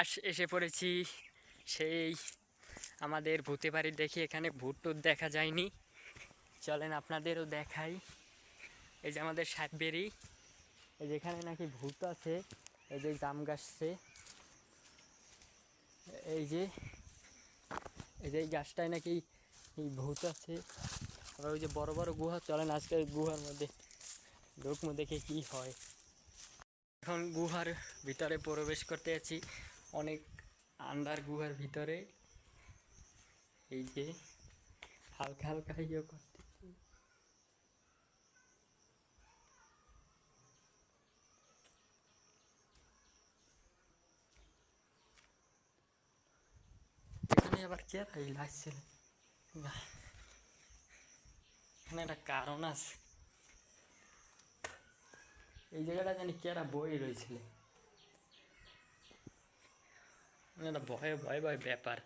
আস, এসে পড়েছি। সেই আমাদের ভূতে বাড়ি দেখি এখানে ভূত টুত দেখা যায়নি। চলেন আপনাদেরও দেখাই। এই যে আমাদের সাতবেরি এই যেখানে নাকি ভূত আছে। এই যে জাম গাছছে। এই যে এই যে এই গাছটায় নাকি ভূত আছে। আবার ওই যে বড় বড় গুহা। চলেন আজকে গুহার মধ্যে, ঢুকমু দেখে কি হয়। এখন গুহার ভিতরে প্রবেশ করতে আছি অনেক আন্ডার গুহার ভিতরে। এই যে হালকা হালকা ইয়ে করতেছি এখানে আবার কে লাগছিল? এখানে একটা কারণ আছে। এই জায়গাটা জানি কেরা বই রয়েছিল মানে একটা ভয়ে ভয় ভয় ব্যাপার।